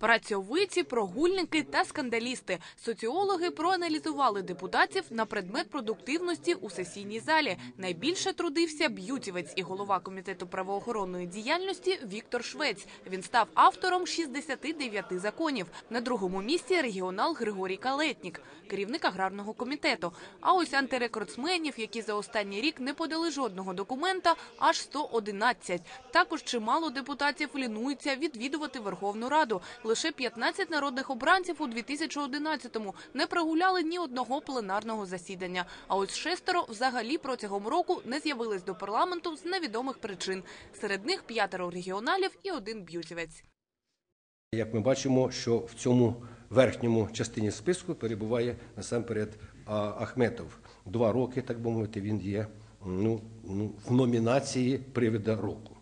Працьовиті, прогульники та скандалісти. Соціологи проаналізували депутатів на предмет продуктивності у сесійній залі. Найбільше трудився б'ютівець і голова комітету правоохоронної діяльності Віктор Швець. Він став автором 69 законів. На другому місці регіонал Григорій Калетнік, керівник аграрного комітету. А ось антирекордсменів, які за останній рік не подали жодного документа, аж 111. Також чимало депутатів лінуються відвідувати Верховну Раду. Лише 15 народних обранців у 2011-му не прогуляли ні одного пленарного засідання. А ось шестеро взагалі протягом року не з'явились до парламенту з невідомих причин. Серед них п'ятеро регіоналів і один б'ютівець. Як ми бачимо, що в цьому верхньому частині списку перебуває насамперед Ахметов. Два роки, так би мовити, він є ну, ну, в номінації привида року.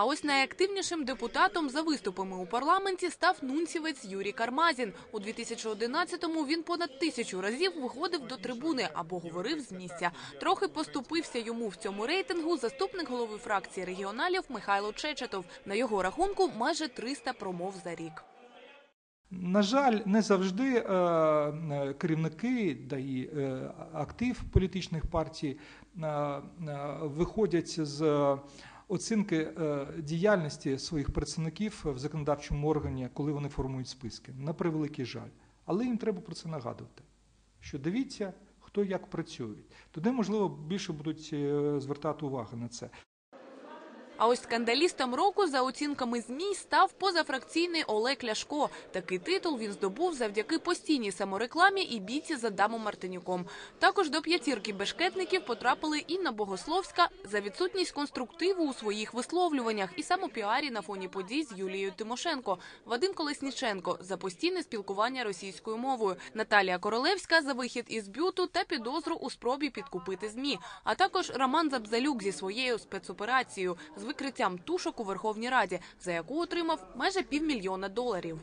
А ось найактивнішим депутатом за виступами у парламенті став нунцівець Юрій Кармазін. У 2011-му він понад тисячу разів виходив до трибуни або говорив з місця. Трохи поступився йому в цьому рейтингу заступник голови фракції регіоналів Михайло Чечетов. На його рахунку майже 300 промов за рік. На жаль, не завжди е, е, керівники да і е, актив політичних партій виходять з оцінки е, діяльності своїх представників в законодавчому органі, коли вони формують списки. На превеликий жаль. Але їм треба про це нагадувати. Що дивіться, хто як працює. Туди, можливо, більше будуть е, звертати увагу на це. А ось скандалістом року за оцінками ЗМІ став позафракційний Олег Ляшко. Такий титул він здобув завдяки постійній саморекламі і бійці з Адамом Мартинюком. Також до п'ятірки бешкетників потрапили Інна Богословська за відсутність конструктиву у своїх висловлюваннях і самопіарі на фоні подій з Юлією Тимошенко, Вадим Колесніченко за постійне спілкування російською мовою, Наталія Королевська за вихід із бюту та підозру у спробі підкупити змі, а також Роман Забзалюк зі своєю спецоперацією викриттям тушок у Верховній Раді, за яку отримав майже півмільйона доларів.